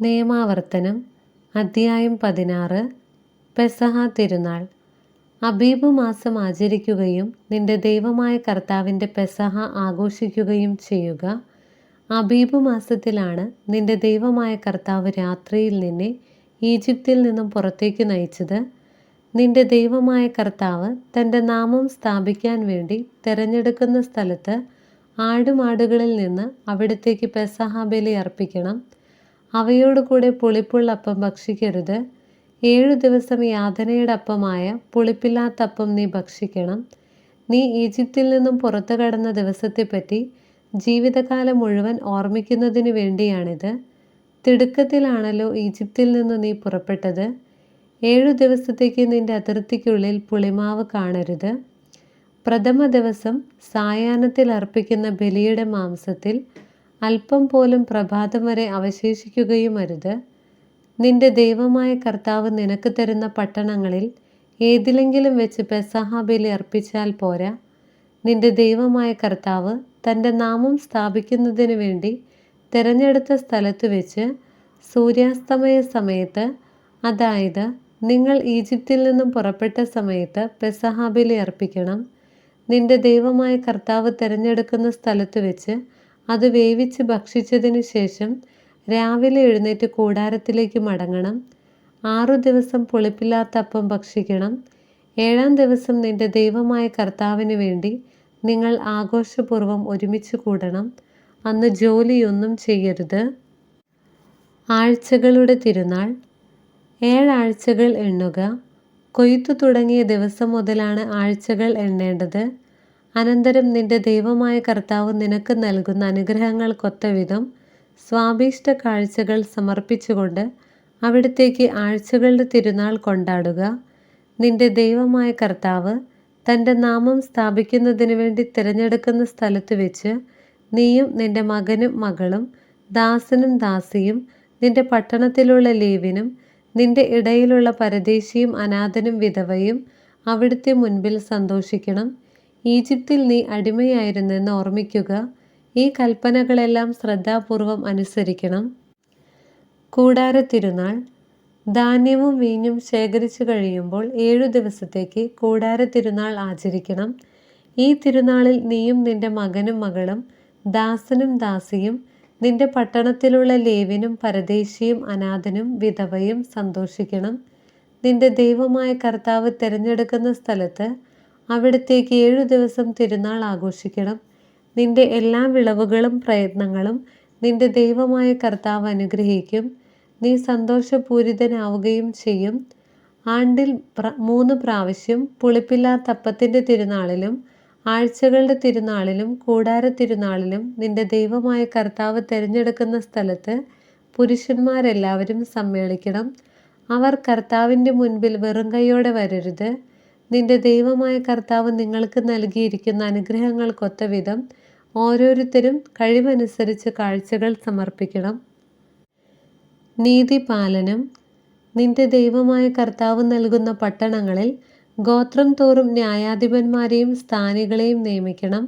നിയമാവർത്തനം അധ്യായം പതിനാറ് പെസഹ തിരുനാൾ. അബീബ് മാസം ആചരിക്കുകയും നിന്റെ ദൈവമായ കർത്താവിന്റെ പെസഹ ആഘോഷിക്കുകയും ചെയ്യുക. അബീബ് മാസത്തിലാണ് നിന്റെ ദൈവമായ കർത്താവ് രാത്രിയിൽ നിന്നെ ഈജിപ്തിൽ നിന്നും പുറത്തേക്ക് നയിച്ചത്. നിന്റെ ദൈവമായ കർത്താവ് തന്റെ നാമം സ്ഥാപിക്കാൻ വേണ്ടി തിരഞ്ഞെടുക്കുന്ന സ്ഥലത്ത് ആടുമാടുകളിൽ നിന്ന് അവിടത്തേക്ക് പെസഹ ബലി അർപ്പിക്കണം. അവയോട് കൂടെ പുളിപ്പുള്ള അപ്പം ഭക്ഷിക്കരുത്. ഏഴു ദിവസം യാതനയുടെ അപ്പമായ പുളിപ്പില്ലാത്ത അപ്പം നീ ഭക്ഷിക്കണം. നീ ഈജിപ്തിൽ നിന്നും പുറത്തു കടന്ന ദിവസത്തെപ്പറ്റി ജീവിതകാലം മുഴുവൻ ഓർമ്മിക്കുന്നതിന് വേണ്ടിയാണിത്. തിടുക്കത്തിലാണല്ലോ ഈജിപ്തിൽ നിന്ന് നീ പുറപ്പെട്ടത്. ഏഴു ദിവസത്തേക്ക് നിന്റെ അതിർത്തിക്കുള്ളിൽ പുളിമാവ് കാണരുത്. പ്രഥമ ദിവസം സായാഹ്നത്തിൽ അർപ്പിക്കുന്ന ബലിയുടെ മാംസത്തിൽ അല്പം പോലും പ്രഭാതം വരെ അവശേഷിക്കുകയും അരുത് നിന്റെ ദൈവമായ കർത്താവ് നിനക്ക് തരുന്ന പട്ടണങ്ങളിൽ ഏതിലെങ്കിലും വെച്ച് പെസഹ അർപ്പിച്ചാൽ പോരാ. നിന്റെ ദൈവമായ കർത്താവ് തന്റെ നാമം സ്ഥാപിക്കുന്നതിന് വേണ്ടി തിരഞ്ഞെടുത്ത സ്ഥലത്ത് വെച്ച് സൂര്യാസ്തമയ സമയത്ത് അതായത് നിങ്ങൾ ഈജിപ്തിൽ നിന്നും പുറപ്പെട്ട സമയത്ത് പെസഹാബിലി അർപ്പിക്കണം. നിന്റെ ദൈവമായ കർത്താവ് തിരഞ്ഞെടുക്കുന്ന സ്ഥലത്ത് വെച്ച് അത് വേവിച്ച് ഭക്ഷിച്ചതിന് ശേഷം രാവിലെ എഴുന്നേറ്റ് കൂടാരത്തിലേക്ക് മടങ്ങണം. ആറു ദിവസം പുളിപ്പില്ലാത്ത അപ്പം ഭക്ഷിക്കണം. ഏഴാം ദിവസം നിന്റെ ദൈവമായ കർത്താവിന് വേണ്ടി നിങ്ങൾ ആഘോഷപൂർവം ഒരുമിച്ച് കൂടണം. അന്ന് ജോലിയൊന്നും ചെയ്യരുത്. ആഴ്ചകളുടെ തിരുനാൾ. ഏഴാഴ്ചകൾ എണ്ണുക. കൊയ്ത്തു തുടങ്ങിയ ദിവസം മുതലാണ് ആഴ്ചകൾ എണ്ണേണ്ടത്. അനന്തരം നിന്റെ ദൈവമായ കർത്താവ് നിനക്ക് നൽകുന്ന അനുഗ്രഹങ്ങൾക്കൊത്ത വിധം സ്വാഭീഷ്ട കാഴ്ചകൾ സമർപ്പിച്ചുകൊണ്ട് അവിടത്തേക്ക് ആഴ്ചകളുടെ തിരുനാൾ കൊണ്ടാടുക. നിന്റെ ദൈവമായ കർത്താവ് തന്റെ നാമം സ്ഥാപിക്കുന്നതിന് വേണ്ടി തിരഞ്ഞെടുക്കുന്ന സ്ഥലത്ത് വെച്ച് നീയും നിന്റെ മകനും മകളും ദാസനും ദാസിയും നിന്റെ പട്ടണത്തിലുള്ള ലീവിനും നിന്റെ ഇടയിലുള്ള പരദേശിയും അനാഥനും വിധവയും അവിടുത്തെ മുൻപിൽ സന്തോഷിക്കണം. ഈജിപ്തിൽ നീ അടിമയായിരുന്നെന്ന് ഓർമ്മിക്കുക. ഈ കൽപ്പനകളെല്ലാം ശ്രദ്ധാപൂർവം അനുസരിക്കണം. കൂടാര തിരുനാൾ ധാന്യവും വീഞ്ഞും ശേഖരിച്ചു കഴിയുമ്പോൾ ഏഴു ദിവസത്തേക്ക് കൂടാര തിരുനാൾ ആചരിക്കണം. ഈ തിരുനാളിൽ നീയും നിന്റെ മകനും മകളും ദാസനും ദാസിയും നിന്റെ പട്ടണത്തിലുള്ള ലേവിനും പരദേശിയും അനാഥനും വിധവയും സന്തോഷിക്കണം. നിന്റെ ദൈവമായ കർത്താവ് തിരഞ്ഞെടുക്കുന്ന സ്ഥലത്ത് അവിടത്തേക്ക് ഏഴു ദിവസം തിരുനാൾ ആഘോഷിക്കണം. നിന്റെ എല്ലാ വിളവുകളും പ്രയത്നങ്ങളും നിന്റെ ദൈവമായ കർത്താവ് അനുഗ്രഹിക്കും. നീ സന്തോഷപൂരിതനാവുകയും ചെയ്യും. ആണ്ടിൽ മൂന്ന് പ്രാവശ്യം പുളിപ്പില്ലാത്ത അപ്പത്തിന്റെ തിരുനാളിലും ആഴ്ചകളുടെ തിരുനാളിലും കൂടാര തിരുനാളിലും നിന്റെ ദൈവമായ കർത്താവ് തിരഞ്ഞെടുക്കുന്ന സ്ഥലത്ത് പുരുഷന്മാരെല്ലാവരും സമ്മേളിക്കണം. അവർ കർത്താവിന്റെ മുൻപിൽ വെറും കൈയോടെ വരരുത്. നിന്റെ ദൈവമായ കർത്താവ് നിങ്ങൾക്ക് നൽകിയിരിക്കുന്ന അനുഗ്രഹങ്ങൾക്കൊത്ത വിധം ഓരോരുത്തരും കഴിവനുസരിച്ച് കാഴ്ചകൾ സമർപ്പിക്കണം. നീതിപാലനം. നിന്റെ ദൈവമായ കർത്താവ് നൽകുന്ന പട്ടണങ്ങളിൽ ഗോത്രം തോറും ന്യായാധിപന്മാരെയും സ്ഥാനികളെയും നിയമിക്കണം.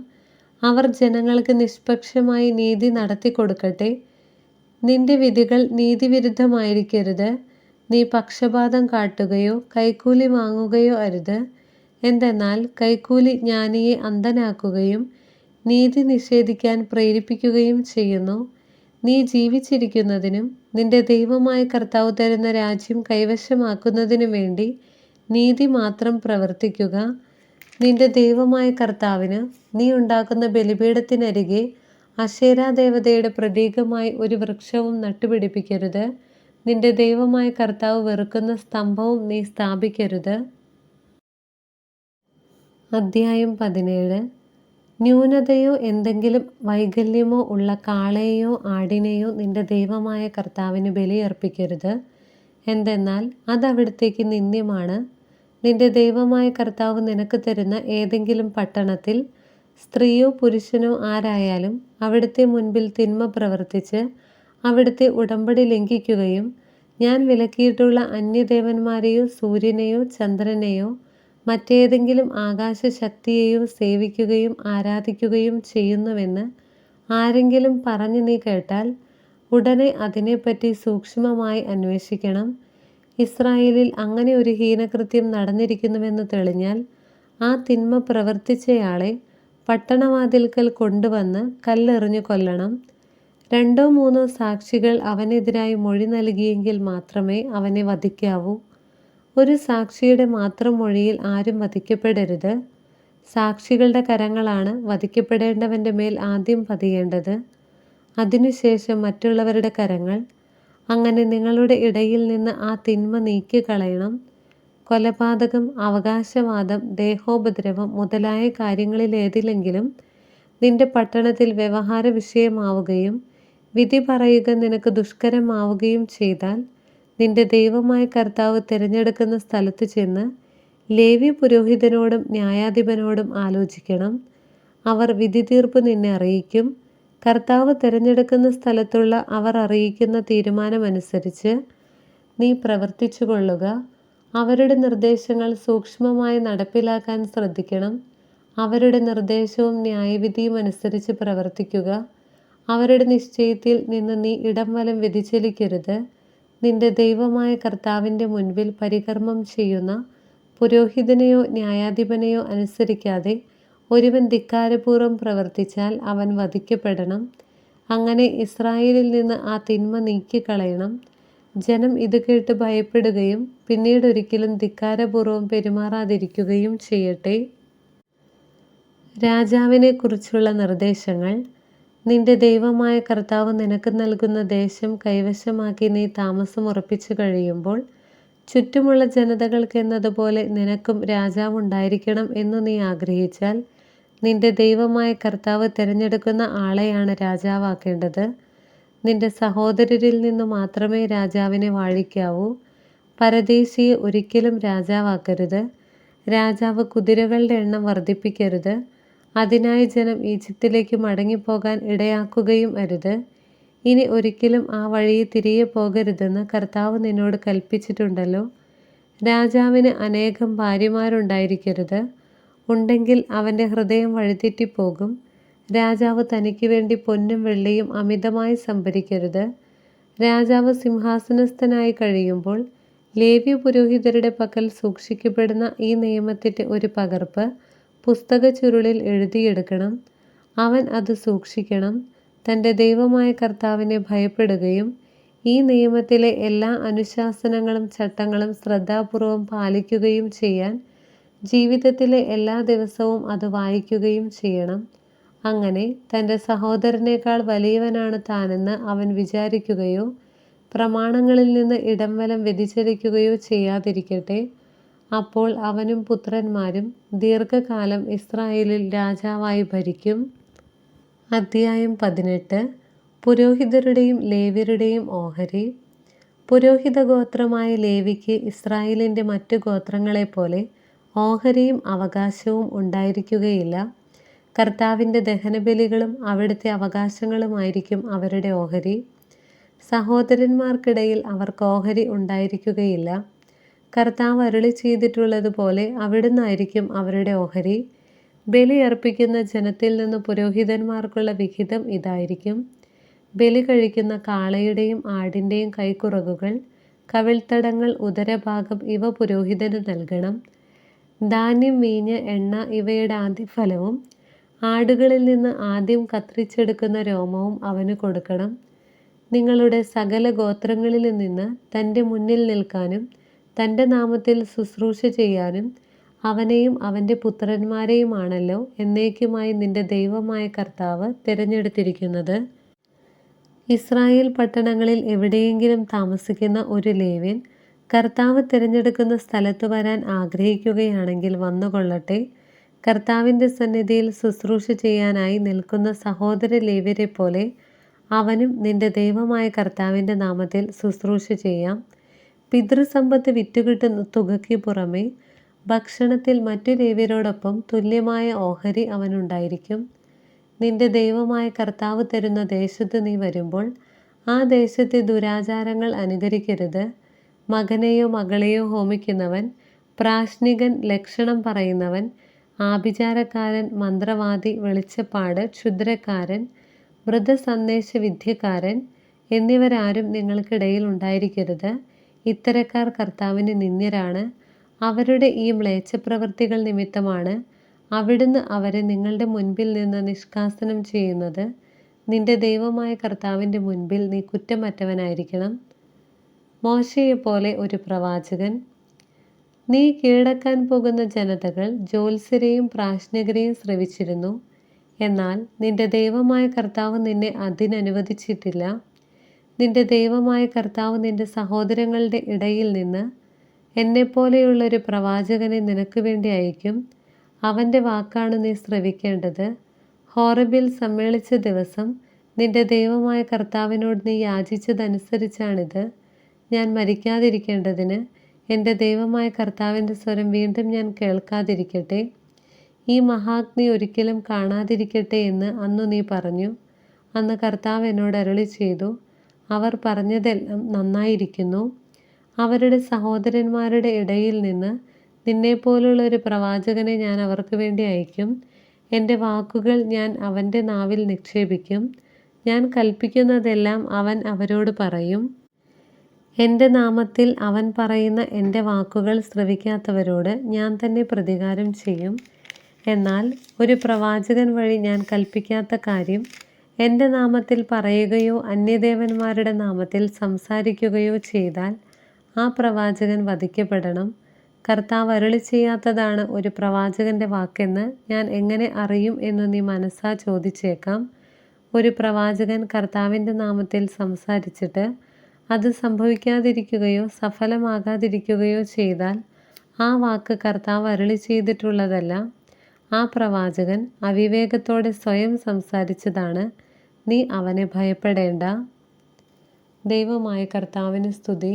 അവർ ജനങ്ങൾക്ക് നിഷ്പക്ഷമായി നീതി നടത്തി കൊടുക്കട്ടെ നിന്റെ വിധികൾ നീതിവിരുദ്ധമായിരിക്കരുത്. നീ പക്ഷപാതം കാട്ടുകയോ കൈക്കൂലി വാങ്ങുകയോ അരുത്. എന്തെന്നാൽ കൈക്കൂലി ജ്ഞാനിയെ അന്ധനാക്കുകയും നീതി നിഷേധിക്കാൻ പ്രേരിപ്പിക്കുകയും ചെയ്യുന്നു. നീ ജീവിച്ചിരിക്കുന്നതിനും നിന്റെ ദൈവമായ കർത്താവ് തരുന്ന രാജ്യം കൈവശമാക്കുന്നതിനും വേണ്ടി നീതി മാത്രം പ്രവർത്തിക്കുക. നിന്റെ ദൈവമായ കർത്താവിന് നീ ഉണ്ടാക്കുന്ന ബലിപീഠത്തിനരികെ അശേരാ ദേവതയുടെ പ്രതീകമായി ഒരു വൃക്ഷവും നട്ടുപിടിപ്പിക്കരുത്. നിന്റെ ദൈവമായ കർത്താവ് വെറുക്കുന്ന സ്തംഭവും നീ സ്ഥാപിക്കരുത്. അദ്ധ്യായം പതിനേഴ്. ന്യൂനതയോ എന്തെങ്കിലും വൈകല്യമോ ഉള്ള കാളയെയോ ആടിനെയോ നിന്റെ ദൈവമായ കർത്താവിന് ബലിയർപ്പിക്കരുത്. എന്തെന്നാൽ അതവിടത്തേക്ക് നിന്ദ്യമാണ്. നിന്റെ ദൈവമായ കർത്താവ് നിനക്ക് തരുന്ന ഏതെങ്കിലും പട്ടണത്തിൽ സ്ത്രീയോ പുരുഷനോ ആരായാലും അവിടുത്തെ മുൻപിൽ തിന്മ പ്രവർത്തിച്ച് അവിടുത്തെ ഉടമ്പടി ലംഘിക്കുകയും ഞാൻ വിലക്കിയിട്ടുള്ള അന്യദേവന്മാരെയോ സൂര്യനെയോ ചന്ദ്രനെയോ മറ്റേതെങ്കിലും ആകാശശക്തിയെയോ സേവിക്കുകയും ആരാധിക്കുകയും ചെയ്യുന്നുവെന്ന് ആരെങ്കിലും പറഞ്ഞു നീ കേട്ടാൽ ഉടനെ അതിനെപ്പറ്റി സൂക്ഷ്മമായി അന്വേഷിക്കണം. ഇസ്രായേലിൽ അങ്ങനെ ഒരു ഹീനകൃത്യം നടന്നിരിക്കുന്നുവെന്ന് തെളിഞ്ഞാൽ ആ തിന്മ പ്രവർത്തിച്ചയാളെ പട്ടണവാതിൽക്കൽ കൊണ്ടുവന്ന് കല്ലെറിഞ്ഞു കൊല്ലണം. രണ്ടോ മൂന്നോ സാക്ഷികൾ അവനെതിരായി മൊഴി നൽകിയെങ്കിൽ മാത്രമേ അവനെ വധിക്കാവൂ. ഒരു സാക്ഷിയുടെ മാത്രം മൊഴിയിൽ ആരും വധിക്കപ്പെടരുത്. സാക്ഷികളുടെ കരങ്ങളാണ് വധിക്കപ്പെടേണ്ടവന്റെ മേൽ ആദ്യം പതിയേണ്ടത്. അതിനുശേഷം മറ്റുള്ളവരുടെ കരങ്ങൾ. അങ്ങനെ നിങ്ങളുടെ ഇടയിൽ നിന്ന് ആ തിന്മ നീക്കിക്കളയണം. കൊലപാതകം അവകാശവാദം ദേഹോപദ്രവം മുതലായ കാര്യങ്ങളിലേതിലെങ്കിലും നിന്റെ പട്ടണത്തിൽ വ്യവഹാര വിഷയമാവുകയും വിധി പറയുക നിനക്ക് ദുഷ്കരമാവുകയും ചെയ്താൽ നിന്റെ ദൈവമായ കർത്താവ് തിരഞ്ഞെടുക്കുന്ന സ്ഥലത്ത് ചെന്ന് ലേവി പുരോഹിതനോടും ന്യായാധിപനോടും ആലോചിക്കണം. അവർ വിധി തീർപ്പ് നിന്നെ അറിയിക്കും. കർത്താവ് തിരഞ്ഞെടുക്കുന്ന സ്ഥലത്തുള്ള അവർ അറിയിക്കുന്ന തീരുമാനമനുസരിച്ച് നീ പ്രവർത്തിച്ചു കൊള്ളുക അവരുടെ നിർദ്ദേശങ്ങൾ സൂക്ഷ്മമായി നടപ്പിലാക്കാൻ ശ്രദ്ധിക്കണം. അവരുടെ നിർദ്ദേശവും ന്യായവിധിയും അനുസരിച്ച് പ്രവർത്തിക്കുക. അവരുടെ നിശ്ചയത്തിൽ നിന്ന് നീ ഇടം വലം വ്യതിചലിക്കരുത്. നിന്റെ ദൈവമായ കർത്താവിന്റെ മുൻപിൽ പരികർമ്മം ചെയ്യുന്ന പുരോഹിതനെയോ ന്യായാധിപനെയോ അനുസരിക്കാതെ ഒരുവൻ ധിക്കാരപൂർവം പ്രവർത്തിച്ചാൽ അവൻ വധിക്കപ്പെടണം. അങ്ങനെ ഇസ്രായേലിൽ നിന്ന് ആ തിന്മ നീക്കിക്കളയണം. ജനം ഇത് കേട്ട് ഭയപ്പെടുകയും പിന്നീട് ഒരിക്കലും ധിക്കാരപൂർവം പെരുമാറാതിരിക്കുകയും ചെയ്യട്ടെ. രാജാവിനെക്കുറിച്ചുള്ള നിർദ്ദേശങ്ങൾ. നിന്റെ ദൈവമായ കർത്താവ് നിനക്ക് നൽകുന്ന ദേശം കൈവശമാക്കി നീ താമസം ഉറപ്പിച്ചു കഴിയുമ്പോൾ ചുറ്റുമുള്ള ജനതകൾക്ക് എന്നതുപോലെ നിനക്കും രാജാവുണ്ടായിരിക്കണം എന്ന് നീ ആഗ്രഹിച്ചാൽ നിന്റെ ദൈവമായ കർത്താവ് തിരഞ്ഞെടുക്കുന്ന ആളെയാണ് രാജാവാക്കേണ്ടത്. നിന്റെ സഹോദരരിൽ നിന്ന് മാത്രമേ രാജാവിനെ വാഴിക്കാവൂ. പരദേശിയെ ഒരിക്കലും രാജാവാക്കരുത്. രാജാവ് കുതിരകളുടെ എണ്ണം വർദ്ധിപ്പിക്കരുത്. അതിനായി ജനം ഈജിപ്തിലേക്ക് മടങ്ങിപ്പോകാൻ ഇടയാക്കുകയും അരുത്. ഇനി ഒരിക്കലും ആ വഴിയെ തിരികെ പോകരുതെന്ന് കർത്താവ് നിന്നോട് കൽപ്പിച്ചിട്ടുണ്ടല്ലോ. രാജാവിന് അനേകം ഭാര്യമാരുണ്ടായിരിക്കരുത്. ഉണ്ടെങ്കിൽ അവന്റെ ഹൃദയം വഴിതെറ്റിപ്പോകും. രാജാവ് തനിക്ക് വേണ്ടി പൊന്നും വെള്ളിയും അമിതമായി സംഭരിക്കരുത്. രാജാവ് സിംഹാസനസ്ഥനായി കഴിയുമ്പോൾ ലേവ്യ പുരോഹിതരുടെ പക്കൽ സൂക്ഷിക്കപ്പെടുന്ന ഈ നിയമത്തിന്റെ ഒരു പകർപ്പ് പുസ്തക ചുരുളിൽ എഴുതിയെടുക്കണം. അവൻ അത് സൂക്ഷിക്കണം. തന്റെ ദൈവമായ കർത്താവിനെ ഭയപ്പെടുകയും ഈ നിയമത്തിലെ എല്ലാ അനുശാസനങ്ങളും ചട്ടങ്ങളും ശ്രദ്ധാപൂർവം പാലിക്കുകയും ചെയ്യാൻ ജീവിതത്തിലെ എല്ലാ ദിവസവും അത് വായിക്കുകയും ചെയ്യണം. അങ്ങനെ തന്റെ സഹോദരനേക്കാൾ വലിയവനാണ് താനെന്ന് അവൻ വിചാരിക്കുകയോ പ്രമാണങ്ങളിൽ നിന്ന് ഇടംവലം വ്യതിചലിക്കുകയോ ചെയ്യാതിരിക്കട്ടെ. അപ്പോൾ അവനും പുത്രന്മാരും ദീർഘകാലം ഇസ്രായേലിൽ രാജാവായി ഭരിക്കും. അധ്യായം പതിനെട്ട്. പുരോഹിതരുടെയും ലേവ്യരുടെയും ഓഹരി. പുരോഹിത ഗോത്രമായ ലേവിക്ക് ഇസ്രായേലിന്റെ മറ്റു ഗോത്രങ്ങളെപ്പോലെ ഓഹരിയും അവകാശവും ഉണ്ടായിരിക്കുകയില്ല. കർത്താവിന്റെ ദഹനബലികളും അവിടുത്തെ അവകാശങ്ങളുമായിരിക്കും അവരുടെ ഓഹരി. സഹോദരന്മാർക്കിടയിൽ അവർക്ക് ഓഹരി ഉണ്ടായിരിക്കുകയില്ല. കർത്താവ് അരുളി ചെയ്തിട്ടുള്ളതുപോലെ അവിടുന്നായിരിക്കും അവരുടെ ഓഹരി. ബലി അർപ്പിക്കുന്ന ജനത്തിൽ നിന്ന് പുരോഹിതന്മാർക്കുള്ള വിഹിതം ഇതായിരിക്കും. ബലി കഴിക്കുന്ന കാളയുടെയും ആടിന്റെയും കൈക്കുറകുകൾ കവിൾത്തടങ്ങൾ ഉദരഭാഗം ഇവ പുരോഹിതന് നൽകണം. ധാന്യം വീഞ്ഞ് എണ്ണ ഇവയുടെ ആദ്യഫലവും ആടുകളിൽ നിന്ന് ആദ്യം കത്രിച്ചെടുക്കുന്ന രോമവും അവന് കൊടുക്കണം. നിങ്ങളുടെ സകല ഗോത്രങ്ങളിൽ നിന്ന് തന്റെ മുന്നിൽ നിൽക്കാനും തന്റെ നാമത്തിൽ ശുശ്രൂഷ ചെയ്യാനും അവനെയും അവന്റെ പുത്രന്മാരെയുമാണല്ലോ എന്നേക്കുമായി നിന്റെ ദൈവമായ കർത്താവ് തിരഞ്ഞെടുത്തിരിക്കുന്നത്. ഇസ്രായേൽ പട്ടണങ്ങളിൽ എവിടെയെങ്കിലും താമസിക്കുന്ന ഒരു ലേവ്യൻ കർത്താവ് തിരഞ്ഞെടുക്കുന്ന സ്ഥലത്ത് വരാൻ ആഗ്രഹിക്കുകയാണെങ്കിൽ വന്നുകൊള്ളട്ടെ. കർത്താവിന്റെ സന്നിധിയിൽ ശുശ്രൂഷ ചെയ്യാനായി നിൽക്കുന്ന സഹോദര ലേവ്യരെ പോലെ അവനും നിന്റെ ദൈവമായ കർത്താവിന്റെ നാമത്തിൽ ശുശ്രൂഷ ചെയ്യാം. പിതൃസമ്പത്ത് വിറ്റുകിട്ടുന്ന തുകയ്ക്ക് പുറമെ ഭക്ഷണത്തിൽ മറ്റു ലേവ്യരോടൊപ്പം തുല്യമായ ഓഹരി അവനുണ്ടായിരിക്കും. നിന്റെ ദൈവമായ കർത്താവ് തരുന്ന ദേശത്ത് നീ വരുമ്പോൾ ആ ദേശത്തെ ദുരാചാരങ്ങൾ അനുകരിക്കരുത്. മകനെയോ മകളെയോ ഹോമിക്കുന്നവൻ പ്രാശ്നികൻ ലക്ഷണം പറയുന്നവൻ ആഭിചാരക്കാരൻ മന്ത്രവാദി വെളിച്ചപ്പാട് ക്ഷുദ്രക്കാരൻ മൃതസന്ദേശ വിദ്യക്കാരൻ എന്നിവരാരും നിങ്ങൾക്കിടയിൽ ഉണ്ടായിരിക്കരുത്. ഇത്തരക്കാർ കർത്താവിന് നിന്ദ്യരാണ്. അവരുടെ ഈ മ്ലേച്ഛപ്രവൃത്തികൾ നിമിത്തമാണ് അവിടുന്ന് അവരെ നിങ്ങളുടെ മുൻപിൽ നിന്ന് നിഷ്കാസനം ചെയ്യുന്നത്. നിന്റെ ദൈവമായ കർത്താവിന്റെ മുൻപിൽ നീ കുറ്റമറ്റവനായിരിക്കണം. മോശയെപ്പോലെ ഒരു പ്രവാചകൻ നീ കീഴടക്കാൻ പോകുന്ന ജനതകൾ ജ്യോത്സരെയും പ്രാശ്നകരെയും ശ്രവിച്ചിരുന്നു എന്നാൽ നിന്റെ ദൈവമായ കർത്താവ് നിന്നെ അതിനനുവദിച്ചിട്ടില്ല. നിന്റെ ദൈവമായ കർത്താവ് നിന്റെ സഹോദരങ്ങളുടെ ഇടയിൽ നിന്ന് എന്നെപ്പോലെയുള്ളൊരു പ്രവാചകനെ നിനക്ക് വേണ്ടി അയക്കും. അവന്റെ വാക്കാണ് നീ ശ്രവിക്കേണ്ടത്. ഹോറബിൽ സമ്മേളിച്ച ദിവസം നിന്റെ ദൈവമായ കർത്താവിനോട് നീ യാചിച്ചതനുസരിച്ചാണിത്. ഞാൻ മരിക്കാതിരിക്കേണ്ടതിന് എന്റെ ദൈവമായ കർത്താവിന്റെ സ്വരം വീണ്ടും ഞാൻ കേൾക്കാതിരിക്കട്ടെ. ഈ മഹാഗ്നി ഒരിക്കലും കാണാതിരിക്കട്ടെ എന്ന് അന്നു നീ പറഞ്ഞു. അന്ന് കർത്താവ് എന്നോട് അരുളി ചെയ്തു അവർ പറഞ്ഞതെല്ലാം നന്നായിരിക്കുന്നു. അവരുടെ സഹോദരന്മാരുടെ ഇടയിൽ നിന്ന് നിന്നെപ്പോലുള്ള ഒരു പ്രവാചകനെ ഞാൻ അവർക്ക് വേണ്ടി അയക്കും. എന്റെ വാക്കുകൾ ഞാൻ അവന്റെ നാവിൽ നിക്ഷേപിക്കും. ഞാൻ കൽപ്പിക്കുന്നതെല്ലാം അവൻ അവരോട് പറയും. എന്റെ നാമത്തിൽ അവൻ പറയുന്ന എന്റെ വാക്കുകൾ ശ്രവിക്കാത്തവരോട് ഞാൻ തന്നെ പ്രതികാരം ചെയ്യും. എന്നാൽ ഒരു പ്രവാചകൻ വഴി ഞാൻ കൽപ്പിക്കാത്ത കാര്യം എന്റെ നാമത്തിൽ പറയുകയോ അന്യദേവന്മാരുടെ നാമത്തിൽ സംസാരിക്കുകയോ ചെയ്താൽ ആ പ്രവാചകൻ വധിക്കപ്പെടണം. കർത്താവ് അരുളി ചെയ്യാത്തതാണ് ഒരു പ്രവാചകന്റെ വാക്കെന്ന് ഞാൻ എങ്ങനെ അറിയും എന്ന് നീ മനസ്സാ ചോദിച്ചേക്കാം. ഒരു പ്രവാചകൻ കർത്താവിന്റെ നാമത്തിൽ സംസാരിച്ചിട്ട് അത് സംഭവിക്കാതിരിക്കുകയോ സഫലമാകാതിരിക്കുകയോ ചെയ്താൽ ആ വാക്ക് കർത്താവ് അരുളി ചെയ്തിട്ടുള്ളതല്ല. ആ പ്രവാചകൻ അവിവേകത്തോടെ സ്വയം സംസാരിച്ചതാണ്. നീ അവനെ ഭയപ്പെടേണ്ട. ദൈവമായ കർത്താവിന് സ്തുതി.